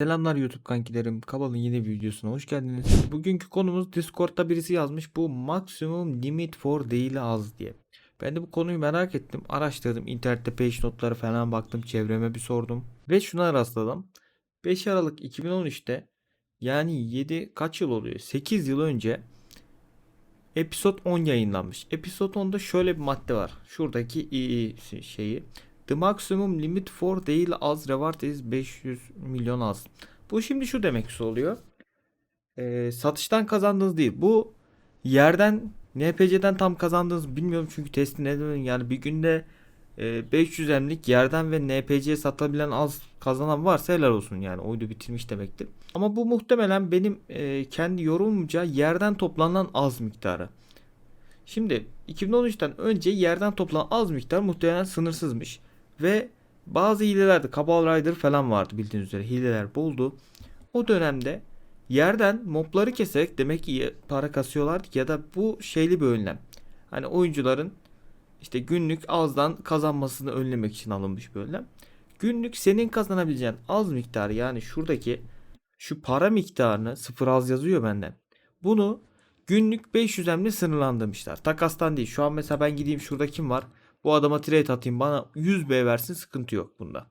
Selamlar YouTube kankilerim. Kabal'ın yeni videosuna hoş geldiniz. Bugünkü konumuz Discord'da birisi yazmış. Bu maksimum limit for değil az diye. Ben de bu konuyu merak ettim. Araştırdım. internette page notları falan baktım. Çevreme bir sordum. Ve şuna rastladım. 5 Aralık 2013'te yani 7 kaç yıl oluyor? 8 yıl önce Episode 10 yayınlanmış. Episode 10'da şöyle bir madde var. Şuradaki şeyi. The maximum limit for değil az reward is 500 milyon az. Bu şimdi şu demek oluyor. Ee, satıştan kazandığınız değil. Bu yerden NPC'den tam kazandığınız bilmiyorum çünkü testi ne demek yani bir günde e, 500 emlik yerden ve NPC'ye satabilen az kazanan varsa helal olsun yani oyunu bitirmiş demektir. Ama bu muhtemelen benim e, kendi yorumumca yerden toplanan az miktarı. Şimdi 2013'ten önce yerden toplanan az miktar muhtemelen sınırsızmış. Ve bazı hilelerde Cabal Rider falan vardı bildiğiniz üzere hileler boldu. O dönemde yerden mobları keserek demek ki para kasıyorlardı ya da bu şeyli bir önlem. Hani oyuncuların işte günlük azdan kazanmasını önlemek için alınmış bir önlem. Günlük senin kazanabileceğin az miktarı yani şuradaki şu para miktarını sıfır az yazıyor benden. Bunu günlük 500 emle sınırlandırmışlar. Takastan değil. Şu an mesela ben gideyim şurada kim var? Bu adama trade atayım bana 100 B versin sıkıntı yok bunda.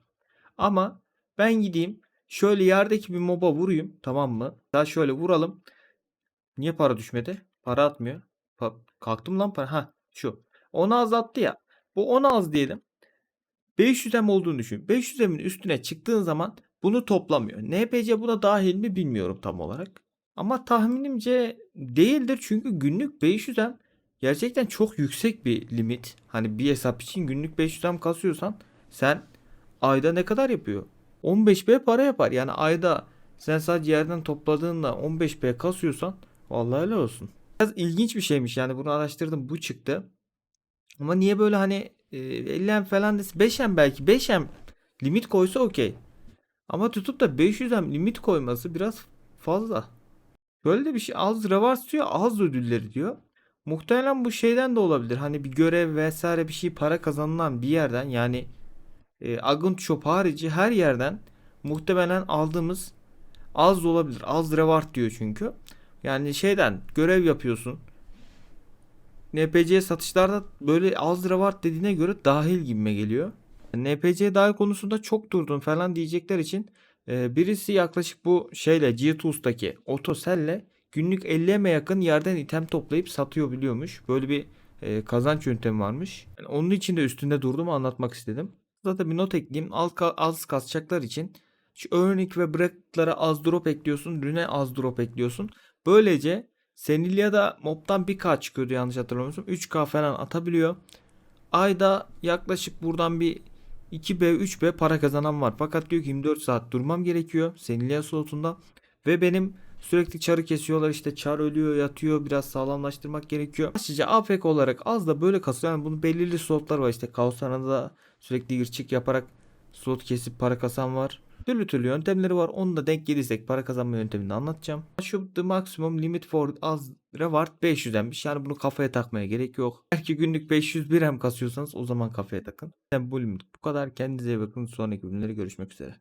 Ama ben gideyim şöyle yerdeki bir moba vurayım tamam mı? Daha şöyle vuralım. Niye para düşmedi? Para atmıyor. Pa- kalktım lan para. Ha şu. Onu azalttı ya. Bu 10 az diyelim. 500 M olduğunu düşün. 500 M'in üstüne çıktığın zaman bunu toplamıyor. NPC buna dahil mi bilmiyorum tam olarak. Ama tahminimce değildir çünkü günlük 500 M gerçekten çok yüksek bir limit. Hani bir hesap için günlük 500 M kasıyorsan sen ayda ne kadar yapıyor? 15B para yapar. Yani ayda sen sadece yerden topladığında 15B kasıyorsan vallahi helal olsun. Biraz ilginç bir şeymiş yani bunu araştırdım bu çıktı. Ama niye böyle hani e, 50M falan dese 5M belki 5M limit koysa okey. Ama tutup da 500M limit koyması biraz fazla. Böyle de bir şey az rewards diyor az ödülleri diyor. Muhtemelen bu şeyden de olabilir. Hani bir görev vesaire bir şey para kazanılan bir yerden yani e, Agunt Shop harici her yerden muhtemelen aldığımız az olabilir. Az reward diyor çünkü. Yani şeyden görev yapıyorsun. NPC satışlarda böyle az reward dediğine göre dahil gibime geliyor. NPC dahil konusunda çok durdun falan diyecekler için e, birisi yaklaşık bu şeyle G-Tools'taki otoselle günlük 50'ye yakın yerden item toplayıp satıyor biliyormuş. Böyle bir e, kazanç yöntemi varmış. Yani onun için de üstünde durdum anlatmak istedim. Zaten bir not ekleyeyim. Az, az kasacaklar için şu örnek ve breaklara az drop ekliyorsun. Rune az drop ekliyorsun. Böylece Senilya'da mobtan 1k çıkıyordu yanlış hatırlamıyorsam. 3k falan atabiliyor. Ayda yaklaşık buradan bir 2B 3B para kazanan var. Fakat diyor ki 24 saat durmam gerekiyor Senilya slotunda. Ve benim sürekli çarı kesiyorlar işte çar ölüyor yatıyor biraz sağlamlaştırmak gerekiyor. Başlıca AFK olarak az da böyle kasıyor. Yani bunun belirli slotlar var işte Kaos da sürekli gir çık yaparak slot kesip para kasan var. Türlü türlü yöntemleri var. Onu da denk gelirsek para kazanma yöntemini anlatacağım. Şu the maximum limit for az reward 500'denmiş. Yani bunu kafaya takmaya gerek yok. Eğer ki günlük 501 hem kasıyorsanız o zaman kafaya takın. Yani bu limit bu kadar. Kendinize iyi bakın. Sonraki bölümlere görüşmek üzere.